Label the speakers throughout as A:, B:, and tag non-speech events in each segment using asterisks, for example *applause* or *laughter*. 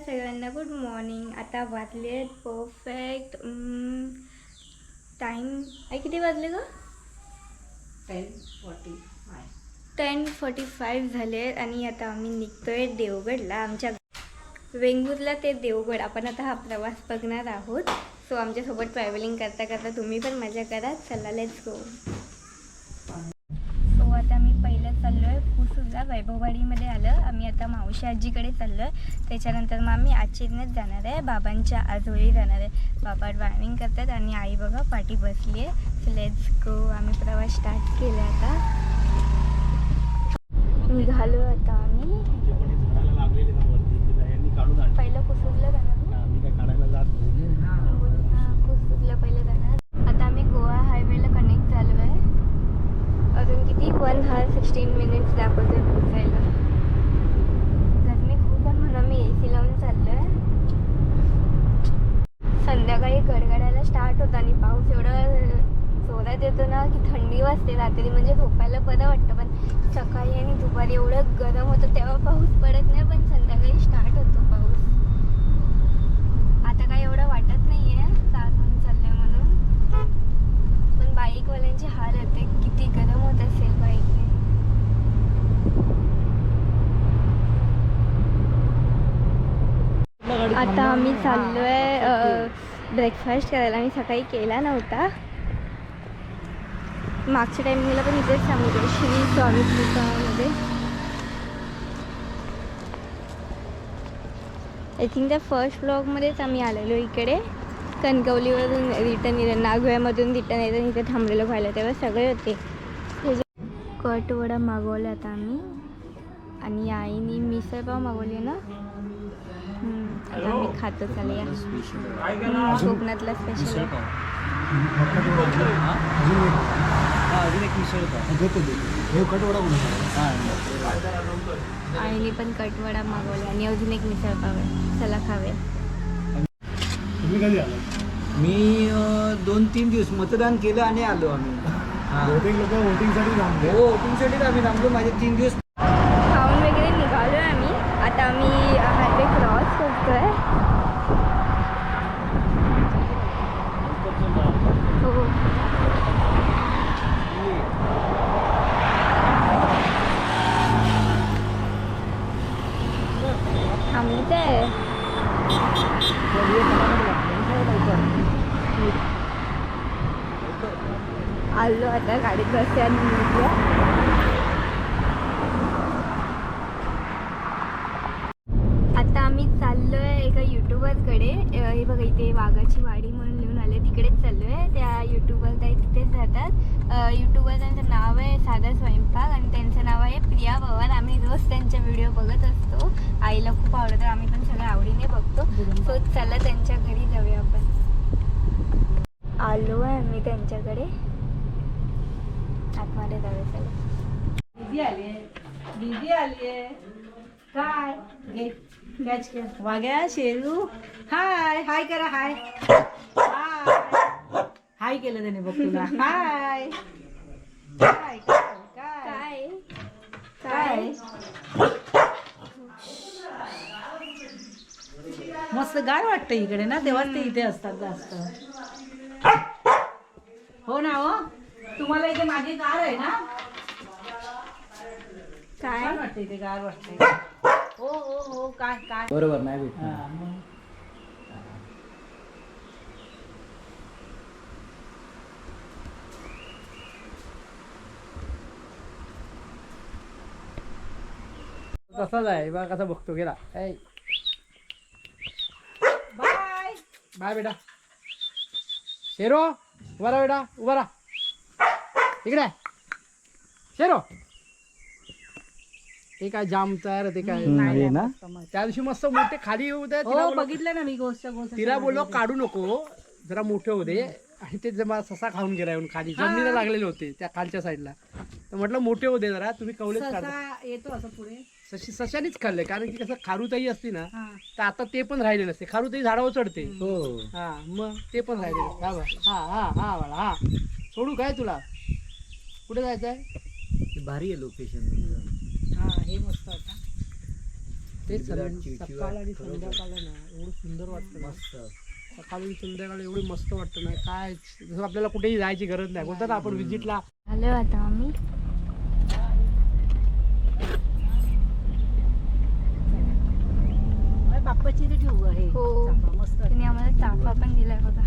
A: सगळ्यांना good morning आता वाजले आहेत परफेक्ट टाईम आई किती वाजले ग?
B: Ten forty five
A: ten forty five झाले आहेत आणि आता आम्ही निघतोय देवगडला. आमच्या वेंगुर्ला ते देवगड. आपण आता हा प्रवास बघणार आहोत. सो आमच्यासोबत ट्रॅव्हलिंग करता करता तुम्ही पण मजा करा. चला लेट्स गो पुसूला वैभववाडीमध्ये आलं. आम्ही आता मावशी आजीकडे चाललो आहे त्याच्यानंतर मग आम्ही आचेरनेच जाणार आहे. बाबांच्या आजोळी जाणार आहे. बाबा ड्रायव्हिंग करतात आणि आई बघा पाठी बसली आहे सो लेट्स गो आम्ही प्रवास स्टार्ट केला आता. निघालो आता आम्ही. पहिलं कुसूरला जाणार ना?
C: आम्ही काय काढायला जात नाही
A: हा, कुसूरला पहिलं जाणार आता आम्ही गोवा हायवेला कनेक्ट झालो आहे अजून किती वन फिफ्टीन मिनिट्स दाखवते पोचायला गरमी खूप आहे म्हणून मी ए सी लावून चाललो आहे संध्याकाळी गडगडायला स्टार्ट होता आणि पाऊस एवढा जोरात येतो ना की थंडी वाजते रात्री. म्हणजे झोपायला बरं वाटतं पण सकाळी आणि दुपारी एवढं गरम होतं तेव्हा पाऊस पडत नाही पण संध्याकाळी स्टार्ट होतो पाऊस. आता काय एवढं वाटत नाही आहे तास म्हणून चाललंय म्हणून. पण बाईकवाल्यांची हार येते किती गरम होत असेल. आता आम्ही चाललो आहे ब्रेकफास्ट करायला. आम्ही सकाळी केला नव्हता. मागच्या टायमिंगला पण इथेच सांगितलं श्री स्वामी कृपामध्ये आय थिंक त्या फर्स्ट ब्लॉगमध्येच आम्ही आलेलो इकडे. कणकवलीवरून रिटर्न नागव्यामधून रिटर्न येताना इथे थांबलेलो खायला तेव्हा सगळे होते. कट वडा मागवला आता आम्ही. आणि आईने मिसळपाव मागवली ना? आता आम्ही खातो चालूया कोकणातला स्पेशल
C: अजून एक मिसळ घेतो हे कटवडा
A: आईने पण कटवडा मागवला आणि अजून एक मिसळपाव आहे. चला खाऊया.
C: तुम्ही कधी आला
D: मी दोन तीन दिवस मतदान केलं आणि आलो आम्ही.
C: बहुतेक लोक वोटिंगसाठी थांबले.
D: हो तुमच्यासाठी आम्ही थांबलो. माझे तीन दिवस
A: खाऊन वगैरे निघालो आहे आम्ही. आता आम्ही करतोय हो आम्ही ते आलो आता गाडीत बसते आणि निघूया आता आम्ही चाललोय एका युट्यूबरकडे अं, हे बघा इथे वाघाची वाडी म्हणून लिहून आले तिकडेच चाललोय त्या युट्यूबर ताई तिथेच राहतात युट्यूबर त्यांचं साधा स्वयंपाक आणि त्यांचं नाव आहे प्रिया पवार. आम्ही रोज त्यांचे व्हिडिओ बघत असतो. आईला खूप आवडतं. आम्ही पण सगळ्या आवडीने बघतो. सो चला त्यांच्या घरी जाऊया आपण. आलो आहे आम्ही त्यांच्याकडे. आतमध्ये जाऊया चला.
B: दीदी आली दीदी आली काय घे. कॅच कर. वाग्या शेरू. हाय हाय करा हाय हाय हाय केलं त्याने बघ तुला. हाय काय काय
A: काय
B: काय मस्त गार वाटतं इकडे ना तेव्हाच ते इथे असतात जास्त. हो ना हो. तुम्हाला इथे मागे गार आहे ना?
A: काय?
B: वाटतं इथे गार वाटतंय हो हो हो. काय काय?
D: बरोबर नाही भेटणार.
B: हा, मग.
C: तसाच आहे बघा कसा बघतो गेला. ऐ,
B: बाय
C: बेटा शेरो उभा राहा बेटा उभा राहा इकडे. शेरो ते काय जाम तयार ते काय
B: नाही,
D: हे ना?
C: त्या दिवशी मस्त मोठे खाली येऊ दे तिला
B: हो
C: बोललो-
B: बघितलं ना मी गोष्ट गोष्ट
C: तिला बोललो काढू नको जरा मोठे होते आणि ते जमा ससा खाऊन गेला येऊन खाली जमिनीला लागलेले होते त्या खालच्या साईडला तर म्हटलं मोठे होते जरा तुम्ही कवलेच
B: ससा येतो असं पुढे
C: सशी सशानीच खाल्ले कारण की कसं खारुताई असती ना
B: हा.
C: तर आता ते पण राहिले नसते. खारुताई झाडावर चढते.
D: हो.
C: हा मग ते पण राहिले नसते. हा. हा हा हा बाळा हा. सोडू काय तुला? कुठे जायचंय?
D: ते भारी आहे लोकेशन
B: हा हे मस्त होता
C: तेच सकाळ आणि. संध्याकाळ ना एवढं सुंदर वाटतं ना.
D: मस्त.
C: सकाळ आणि संध्याकाळ एवढी मस्त वाटतं ना. काय जसं आपल्याला कुठेही जायची गरज नाही. बोलतात ना आपण विजिटला
A: आलो आता आम्ही.
B: बाप्पाची इथे ठेवू आहे.
A: हो.
B: मस्त
A: त्यांनी आम्हाला चाफा पण दिलाय बघा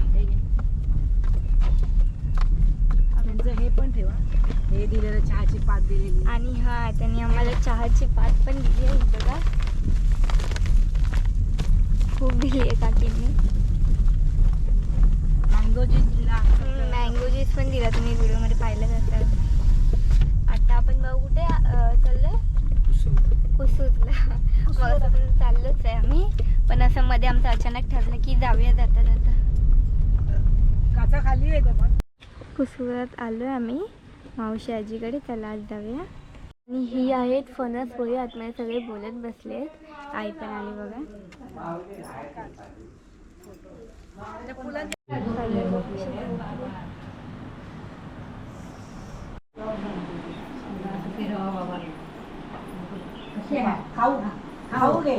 B: त्यांचं हे पण ठेवा. हे दिलेलं चहाची पात दिलेली.
A: आणि हा त्यांनी आम्हाला चहाची पात पण दिली आहे. ही बघा. खूप दिली आहे काकींनी.
B: मँगो ज्यूस दिला.
A: मँगो ज्यूस पण दिला तुम्ही व्हिडिओमध्ये पाहिलं असाल आता आपण बघू कुठे अं, चाललोय? कुसूरला. मग चाललोच आहे आम्ही. पण असं मध्ये आमचं अचानक ठरलं की जाऊया जाता जाता.
B: खाली
A: कुसुरात आलो आहे आम्ही. मावशी आजीकडे चला आज जाऊया. आणि ही आहेत फणस पोळी. आतमध्ये सगळे बोलत बसले आहेत आई पण आली बघा.
B: खाऊ खाऊ घे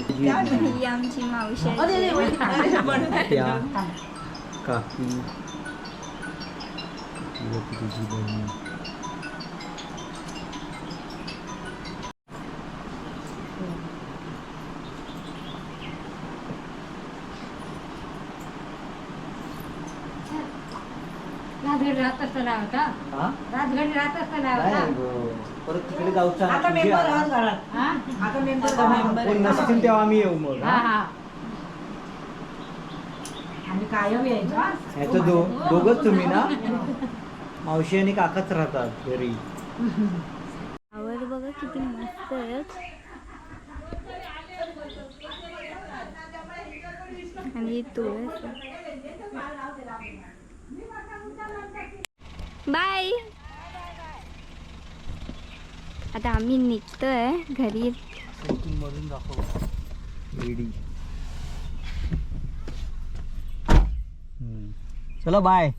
A: ही आमची मावशी आजी आहे.
D: त्या काकी तिची बहीण
B: रातगड राहत असताना होता
D: हा?
B: रातगड राहत असताना
D: नाही गं. परत तिकडे जाऊचा
B: आता मेंबर आहात घरात आता मेंबर
D: कोण नसतील तेव्हा आम्ही येऊ मग
B: हा
D: हा?
B: हा. आम्ही कायम यायचो हा.
D: ह्याचं दो दोघच तुम्ही ना? *laughs* मावशी आणि काकाच राहतात घरी.
A: आवर बघा किती मस्त आहेत. आणि ही तुळस बाय. आता आम्ही निघतोय घरी.
C: मधून दाखव.
D: रेडी. चला बाय.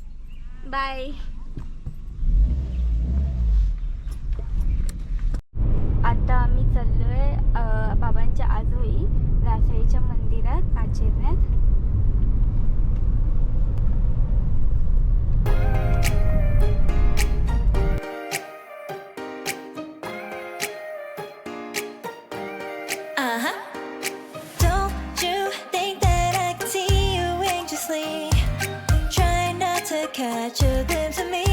A: बाय. आता आम्ही चाललोय बाबांच्या आजोळी रासाईच्या मंदिरात आचरण्यात.
E: Catch a glimpse of me.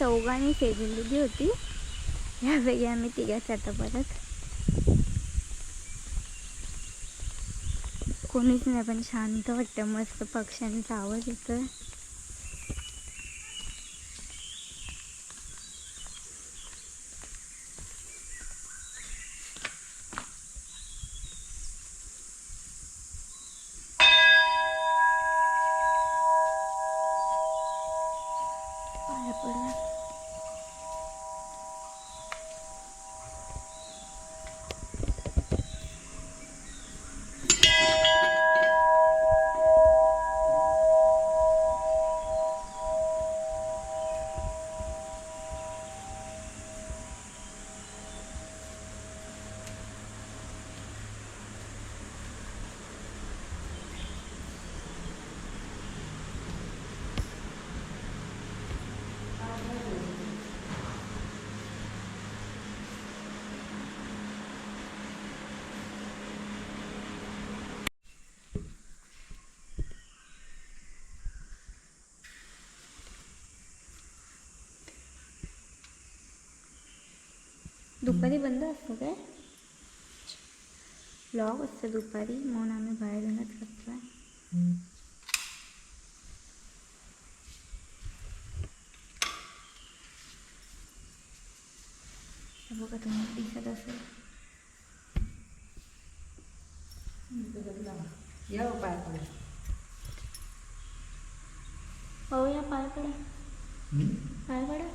A: चौघांनी शेजून दिली चौघांनी होती. यावेळी आम्ही तिघाच आता परत. कोणीच नाही पण शांत वाटतं मस्त पक्ष्यांचा आवाज येतोय पाया पडला दुपारी बंद असतो काय? ब्लॉग असतं दुपारी. म्हणून आम्ही बाहेर करतो आहे हे बघा तुम्ही दिसत असेल
B: या हो पाय पडा.
A: हो या पाय पडा पाय पडा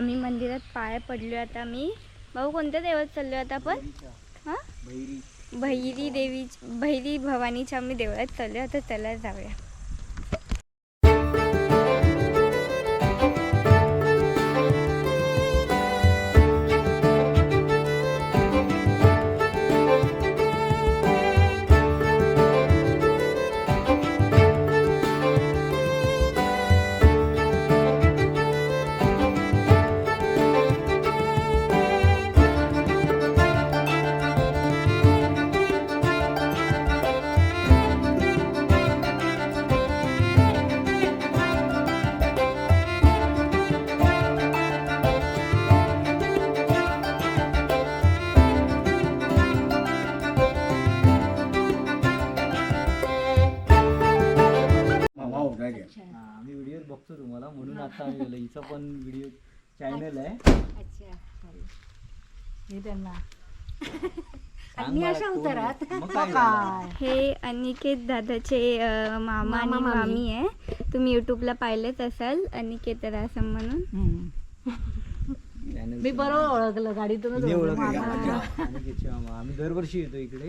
A: आम्ही मंदिरात पाय पडलो आता मी भाऊ कोणत्या देवात चाललो आता आपण? हां? भैरी देवी भैरी भवानीच्या आम्ही देवळात चाललो आता त्याला जाऊया.
D: आता गेलो हिचा पण व्हिडिओ चॅनल आहे
B: अच्छा. हे त्यांना.
D: मग काय झालं?
A: हे अनिकेत दादाचे अ, मामा आणि
B: मामा, मामी.
A: मामी आहे तुम्ही युट्यूबला पाहिलेच असाल अनिकेत रासम म्हणून
B: हम्म.
D: Channel
B: मी बरोबर ओळखलं गाडीतूनच
D: हिने
B: ओळखलं.
D: ओळखलं
B: मामा.
D: का? आणि तिची मामा. आम्ही दरवर्षी येतो इकडे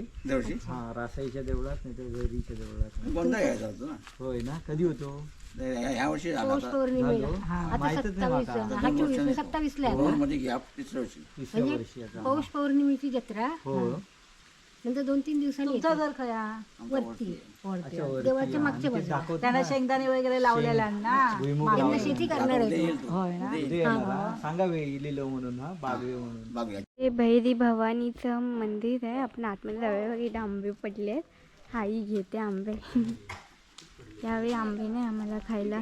D: हा रासाईच्या देवळात नाही तर घरीच्या देवळात
F: कोणता घ्यायचा होतो ना
D: होय ना कधी होतो
F: ह्या ह्या वर्षी झाला
B: पौष
F: आता
B: पौर्णिमेला
D: झालो?
B: हा, आता
D: माहीतच नाही
B: सत्तावीस
D: माका.
B: हा चोवीस सत्तावीसला आहे आता.
F: मध्ये घ्या तिसऱ्या वर्षी
D: तिसऱ्या
B: म्हणजे
D: आता
G: पौष पौर्णिमेची जत्रा
D: हो
G: नंतर दोन तीन दिवसांनी
B: तुमचं
G: येते.
B: घर खया
G: वरती
B: वरती.
D: अच्छा वरती.
G: देवाच्या मागच्या
D: आणि ते
G: बाजूला.
D: दाखवत
B: त्यांना. शेंगदाणे वगैरे लावलेला ना
D: भुईमुग
B: मागे.
G: त्यांना
D: लावलेला.
G: शेती करणार आहे
F: येईल तो.
B: होय ना
D: उद्या येणार हा. सांगा वेळ लिहिलं म्हणून हा बागवे म्हणून
F: बागल्या
A: हे भैरी भवानीचं मंदिर आहे आपण आतमध्ये जाऊया बघा इथे आंबे पडले आहेत आई घेते आंबे *laughs* यावेळी आंबे नाही आम्हाला खायला.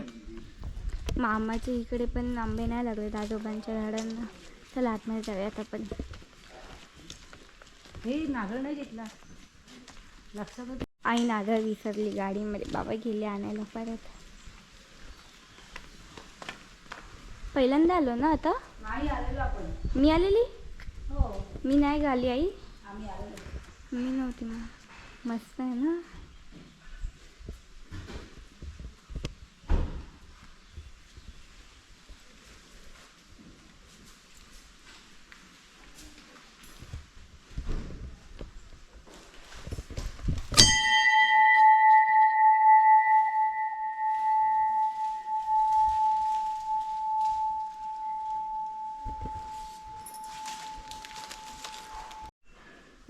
A: मामाच्या इकडे पण आंबे नाही लागले आजोबांच्या झाडांना. चला आतमध्ये जाऊयात आपण.
B: हे नारळ नाही घेतला. लक्षात
A: आई नारळ विसरली गाडीमध्ये. बाबा गेले आणायला परत. पहिल्यांदा आलो ना आता? मी आलेली?
B: हो.
A: मी नाही गाली आई. मी नव्हती मग मस्त आहे ना?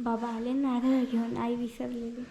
A: बाबा आले नारळ घेऊन आई विसरलेली.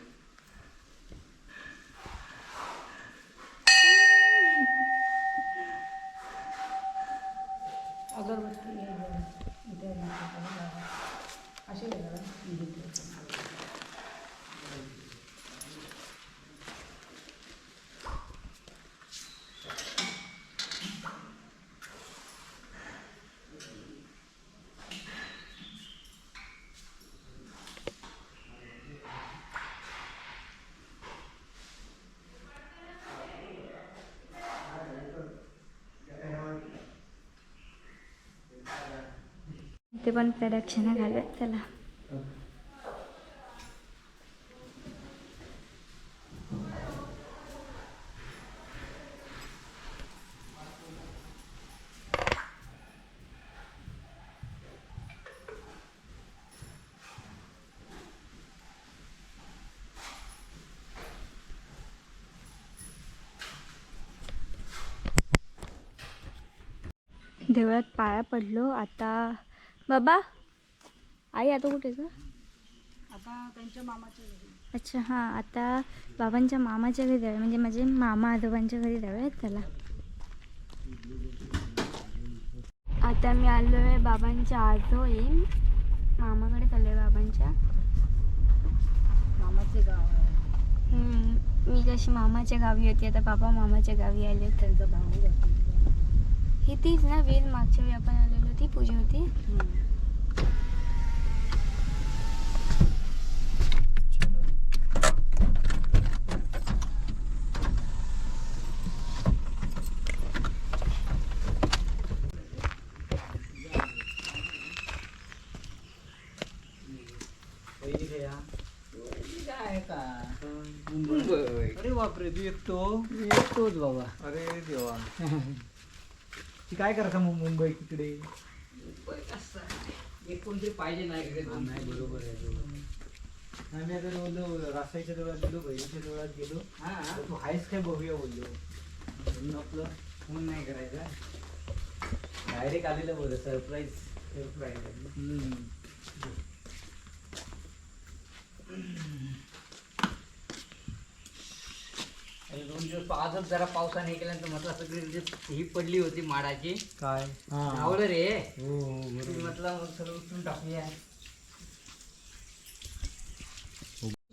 A: ते पण प्रदक्षिणा घालत चला. देवळात पाया पडलो आता बाबा आई आता कुठे का
B: आता त्यांच्या मामाच्या घरी.
A: अच्छा हां आता बाबांच्या मामाच्या घरी जाऊया. म्हणजे माझे मामा आजोबांच्या घरी जाऊया चला. आता मी आलो आहे बाबांच्या आजोळी मामाकडे चाललो आहे. बाबांच्या मी कशी मामाच्या गावी होती आता बाबा मामाच्या गावी आले
B: त्यांचा भाऊ जातो.
A: ही तीच ना वीर मागच्या वेळी आपण आलेलो ती पूजा होती.
D: अरे बापरे तू
C: बाबा.
D: अरे देवा. *laughs* ती काय करायचा मग मुंबई तिकडे?
C: एक कोणतरी पाहिजे नाही
D: हा, नाही बरोबर आहे मी आता बोललो रासाईच्या देवळात गेलो बहिणीच्या देवळात गेलो. तर तू आहेस काय बघूया बोललो. म्हणून आपलं फोन नाही करायचा. डायरेक्ट आलेलं बरं सरप्राईज सरप्राईज
H: आणि दोन दिवस आजच जरा पावसाने हे केल्यानंतर म्हटलं सगळी जी ही पडली होती माडाची.
D: काय? हा.
H: आवडलं रे.
D: हो हो
H: म्हटलं मग सगळं उचलून टाकूया.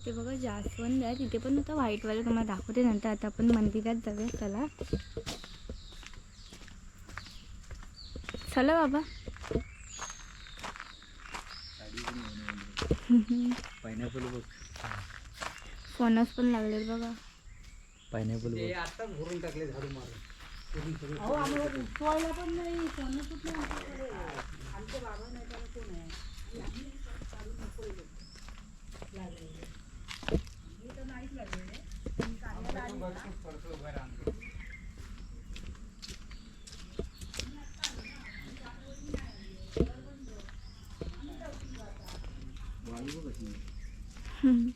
A: ते बघा जास्वंद आहे. तिथे पण होता व्हाईटवाला तुम्हाला दाखवते. नंतर आता आपण मंदिरात जाऊया. चला. चला बाबा.
D: पायनॅपल *laughs* बघ
A: फणस पण लागलेत बघा.
D: पायनॅपल
H: ते
D: बघ.
H: आताच भरून टाकले झाडू मारून.
B: आम्हाला पण नाही बाबा नाही त्याला कोण आहे
A: हम्म.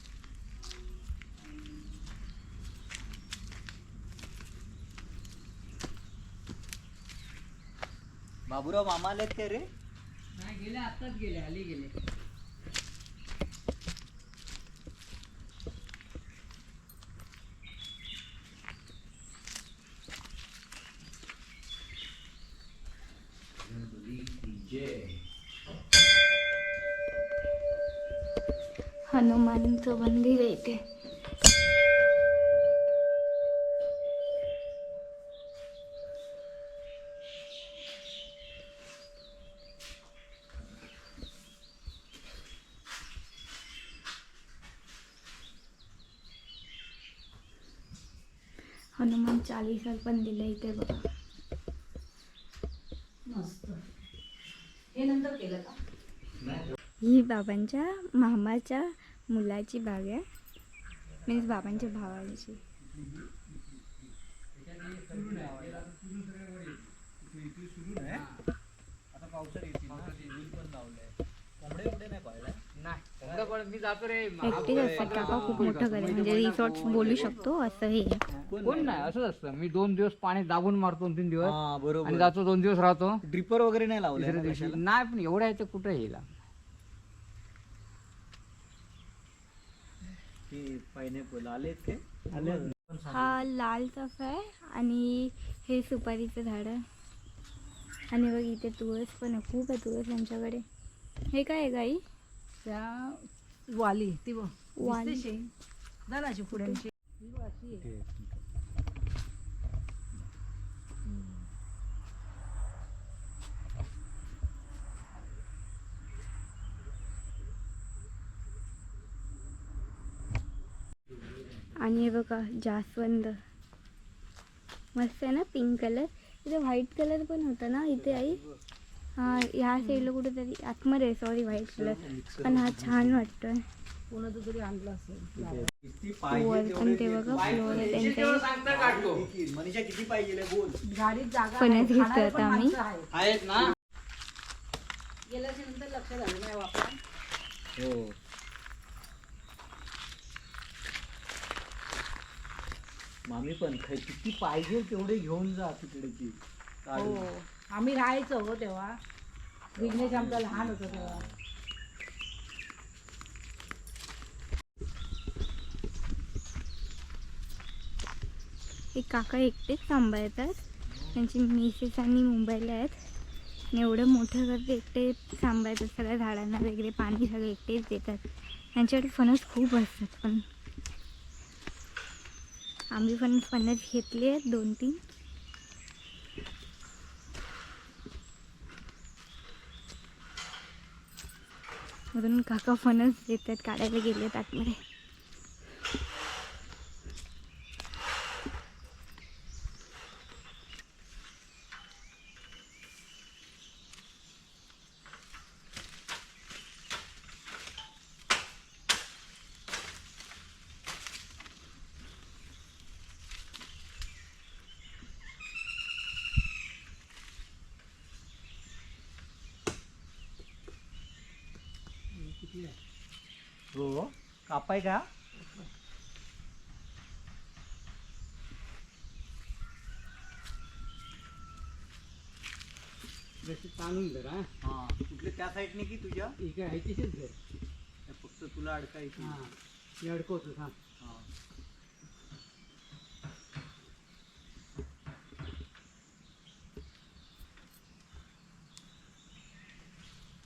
D: बाबूराव मामा आलेत काय रे?
H: नाही गेले आताच गेले हल्ली गेले
A: हनुमानचं मंदिर आहे इथे हनुमान चालीसा पण दिलं इथे बघा.
B: मस्त. हे नंतर केलं का?
A: ही बाबांच्या मामाच्या मुलाची बाग आहे. मीन्स बाबांच्या भावाची.
H: नाही. कोंबडं पण मी जातो रे
A: एकटेच असतात काका खूप मोठं घर आहे. म्हणजे रिसॉर्ट बोलू शकतो असं हे आहे.
H: कोण नाही असंच असतं. मी दोन दिवस पाणी दाबून मारतो दोन तीन दिवस.
D: हा
H: आणि
D: बरोबर
H: जातो दोन दिवस राहतो.
D: ड्रिपर वगैरे नाही लावलं
H: तिसऱ्या दिवशी. नाही पण एवढ्या येतं कुठं येईल
D: पायनॅपल आले
A: हा लाल चाफा आहे आणि हे सुपारीचं झाड आहे. आणि बघ इथे तुळस पण आहे. खूप आहे तुळस आमच्याकडे. हे काय आहे गाई?
B: त्या वाली ती बघ.
A: वाली.
B: दिसते शेंग ही अशी. आहे.
A: आणि हे बघा जास्वंद. मस्त आहे ना पिंक कलर इथे व्हाईट कलर पण होता ना इथे आई? हा ह्या साईडला कुठेतरी आतमध्ये सॉरी व्हाईट कलर पण हा छान वाटतोय.
B: कोणाचं तरी आणलं असेल
D: किती
A: वर पण ते बघा फ्लोर आहे
B: आहे,
A: घेतोय आता
B: पण
A: आम्ही.
B: आहेत.
H: आहेत ना?
B: गेल्याच्यानंतर लक्षात आलं नाही वापरा
D: हो. मामी पण ख- किती पाहिजे तेवढे घेऊन जा तिकडे ती
B: हो आम्ही राहायचो हो तेव्हा. विघ्नेश आमचा लहान होतो तेव्हा.
A: हे काका एकटेच सांभाळतात. त्यांची मिसेस आणि मुंबईला आहेत. आणि एवढं मोठं घर ते एकटे सांभाळतात. सगळ्या झाडांना वगैरे पाणी सगळं एकटेच देतात. त्यांच्याकडे फणस खूप असतात पण आम्ही पण फणस घेतले आहेत दोन तीन. वरून काका फणस देतात काढायला
D: गेले आहेत आतमध्ये.
C: जशी ताणून धर हा।
D: त्या साईडने की तुझ्या
C: ठीक आहे तिथेच धर
D: फक्त तुला अडकायची
C: हा मी अडकवतो.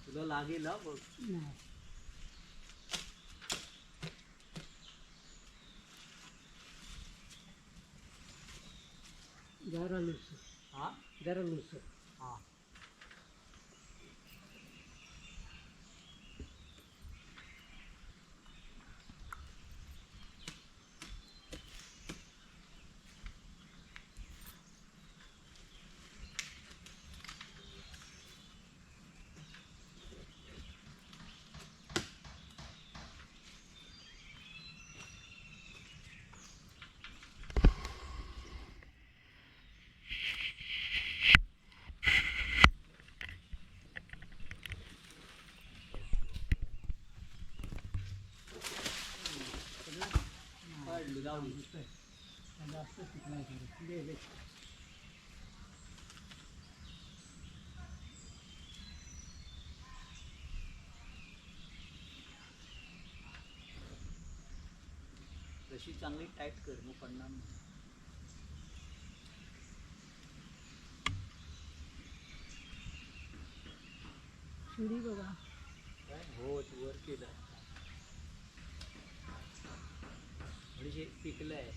D: तुला लागेल बघ
C: नाही जरा
D: दे.
C: जास्त दे
D: तशी चांगली टाईट कर मग पडणार नाही.
C: सुरी बघा
D: काय हो वर केलं थोडीशी पिकलंय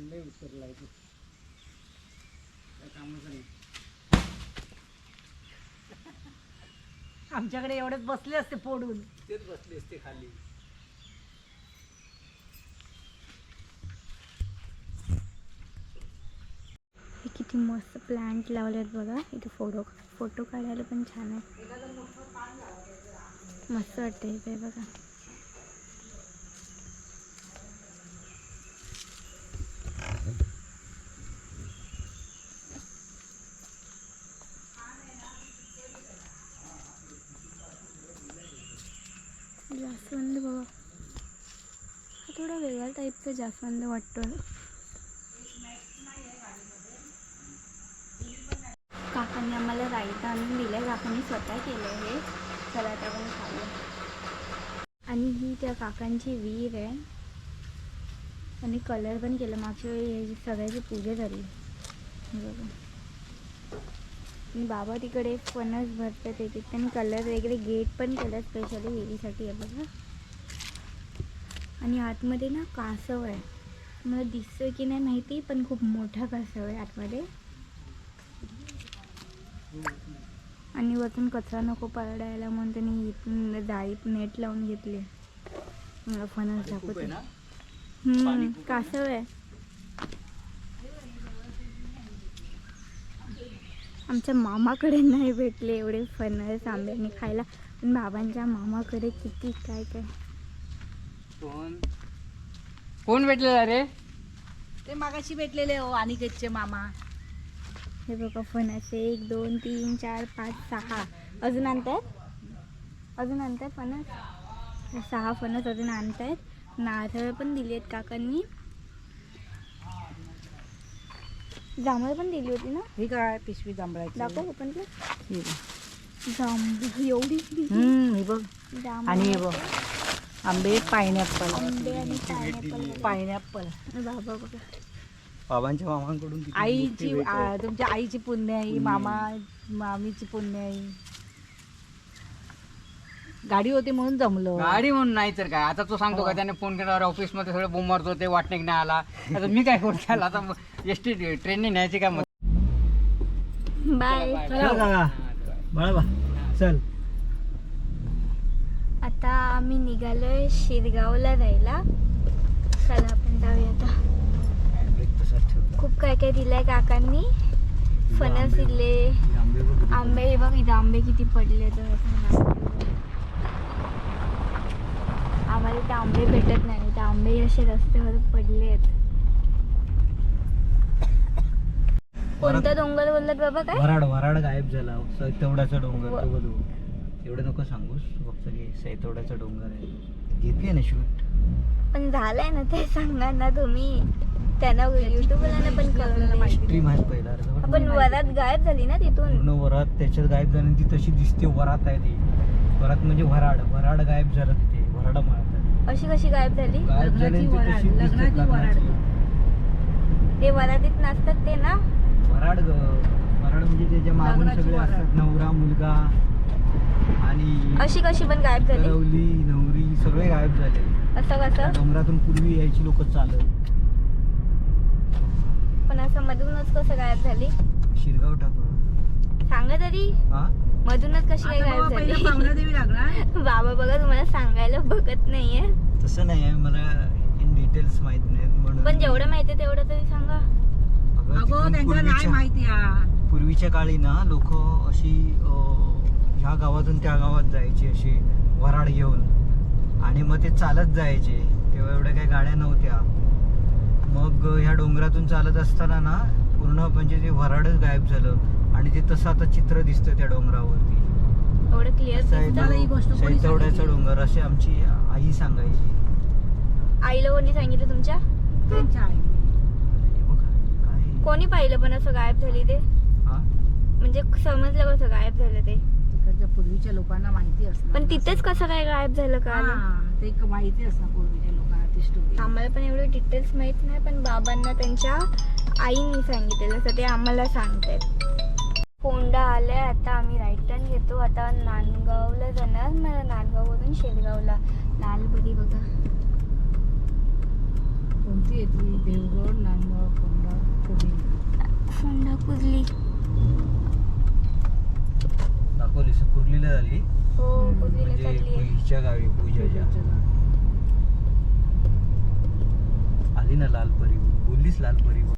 C: लय उतरला आहे तो. काय कामाचं नाही
B: आमच्याकडे एवढेच बसले असते फोडून.
D: तेच बसले असते खाली.
A: हे किती मस्त प्लांट लावले आहेत बघा. इथे फोटो फोटो काढायला पण छान आहे. मस्त वाटतं इथे बघा जास्वंद बघा हा थोडा वेगळ्या टाईपचा जास्वंद वाटतो काकांनी आम्हाला रायता आणून दिलं काकांनी स्वतः केलं हे. चला आता आपण आणि ही त्या काकांची विहीर आहे. आणि कलर पण केलं. मागच्या वेळी हे सगळ्याची पूजा झाली. बरोबर बाबा तिकडे फणस भरतात. एक त्यांनी कलर वगैरे गेट पण केलं स्पेशली विहिरीसाठी. आहे बघा. आणि आतमध्ये ना कासव आहे. मला दिसतोय की नाही माहिती पण खूप मोठा कासव आहे आतमध्ये. आणि वरतून कचरा नको पडायला म्हणून त्यांनी इथून जाळी नेट लावून घेतली. मला फणस दाखवते. कासव आहे. आमच्या मामाकडे नाही भेटले एवढे फणस आंब्याने खायला. पण बाबांच्या मामाकडे किती काय काय.
C: कोण? कोण भेटलेला रे?
B: ते मागाशी भेटलेले हो अनिकेतचे मामा.
A: हे बघा फणस एक दोन तीन चार पाच सहा. अजून आणतायत? अजून आणतायत फणस? सहा फणस अजून आणतायत. नारळ पण दिली आहेत काकांनी. जांभळ पण दिली होती ना?
B: ही काय पिशवी जांभळाची?
A: दाखव पण ते
B: ही.
A: जांभळ एवढी
B: ही बघ. आणि हे बघ. आंबे पायनॅपल
A: आंबे आणि पायनॅपल
B: पायनॅपल
A: बाबा बघा
D: बाबांच्या मामांकडून किती
B: आईची आ, तुमच्या आईची पुण्याई मामा मामीची पुण्याई गाडी होती म्हणून जमलो.
H: गाडी म्हणून नाही तर काय. आता तो सांगतो का त्याने फोन केल्यावर ऑफिसमध्ये सगळं बोंब मारतो ते वाटणे नाही आला. आता मी काय करू त्याला? आता एस टी ट्रेनने न्यायची काय मग
A: बाय
D: चल काका. बाळा चल.
A: आता आम्ही निघालोय शिरगावला जायला. चला आपण जाऊया आता. खूप काय काय दिलंय काकांनी. फणस दिले.
D: आंबे बघ
A: इथं आंबे किती पडले तर. आम्हाला इथे आंबे भेटत नाही. ते आंबे असे रस्त्यावर पडले आहेत कोणता डोंगर बोललात बाबा काय?
D: वराड वराड गायब झाला. सैतवड्याचा डोंगर तो एवढं नको सांगूस. फक्त घे सैतवड्याचा डोंगर आहे. घेतली ना शूट?
A: पण झालंय ना ते सांगणार ना तुम्ही. त्यांना युट्यूबला पण कळलं
D: हिस्ट्री माहीत पहिला अर्धवट
A: आपण
D: माहीत.
A: वरात गायब झाली ना तिथून?
D: पूर्ण वरात त्याच्यात गायब झाली आणि ती तशी दिसते वरात आहे ती. वरात म्हणजे वराड. वराड गायब झालं तिथे. वराडा
A: अशी कशी गायब झाली?
D: गायब झाली आणि ती
B: वराड,
D: तशी दिसते
B: लग्नाची वराड.
D: लग्नाची.
A: ते वरातीत नसतात ते ना?
D: वराड ग वराड म्हणजे त्याच्या मागून
B: लग्नाची
D: सगळे
B: वराड.
D: असतात नवरा मुलगा आणि
A: अशी कशी पण गायब झाली?
D: करवली नवरी सगळे गायब झाले.
A: असं
D: त्या
A: कसं
D: डोंगरातून पूर्वी यायची लोक चालत.
A: पण असं मधूनच कसं गायब झाली?
D: शिरगाव टाकलं
A: सांगा तरी.
D: हा?
A: मधूनच कशी काय
B: आता
A: गायब
B: बाबा पहिला
A: झाली?
B: पाहुणा देवी लागला. *laughs*
A: बाबा बघा तुम्हाला सांगायला बघत नाहीये.
D: तसं नाही आहे मला इन डिटेल्स माहीत नाहीत म्हणून.
A: पण जेवढं माहितीये तेवढं तरी सांगा.
D: अगं,
B: अगो
D: तिथून
B: त्यांना नाही
D: पूर्वीच्या-
B: माहिती हा
D: पूर्वीच्या काळी ना लोक अशी अं, ह्या गावातून त्या गावात जायची अशी वराड घेऊन. आणि मग ते चालत जायचे. तेव्हा एवढ्या काही गाड्या नव्हत्या. मग ह्या डोंगरातून चालत असताना ना पूर्ण म्हणजे ते वराडच गायब झालं. आणि ते तसं आता चित्र दिसतं त्या डोंगरावरती.
B: ही
D: सैतवड्याचा? डोंगर असे आमची आई सांगायची.
A: आईला कोणी सांगितलं तुमच्या?
B: त्यांच्या आई
A: कोणी पाहिलं पण असं गायब झाली ते?
D: हा?
A: म्हणजे समजलं कसं गायब झालं ते?
B: तिकडच्या पूर्वीच्या लोकांना माहिती असणार
A: पण तिथेच कसं काय गायब झालं का
B: हा, ते एक माहिती असणार पूर्वीच्या लोकांना ती स्टोरी
A: आम्हाला पण एवढे डिटेल्स माहीत नाही पण बाबांना त्यांच्या आईने सांगितलेलं असं ते आम्हाला सांगतायत. कोंडा आलाय आता आम्ही राईट टर्न घेतो. आता नांदगावला जाणार मला नांदगाववरून शेलगावला लालबरी बघा.
B: कोणती येते देवगड नांदगाव कोंडा पुणे
A: कोंडा कुर्ली
D: दाखवली कुर्लीला झाली.
A: हो कुर्लीला
D: म्हणजे
A: चालली
D: हिच्या गावी पूजाच्या. आली ना लालपरी बोललीस लालपरी.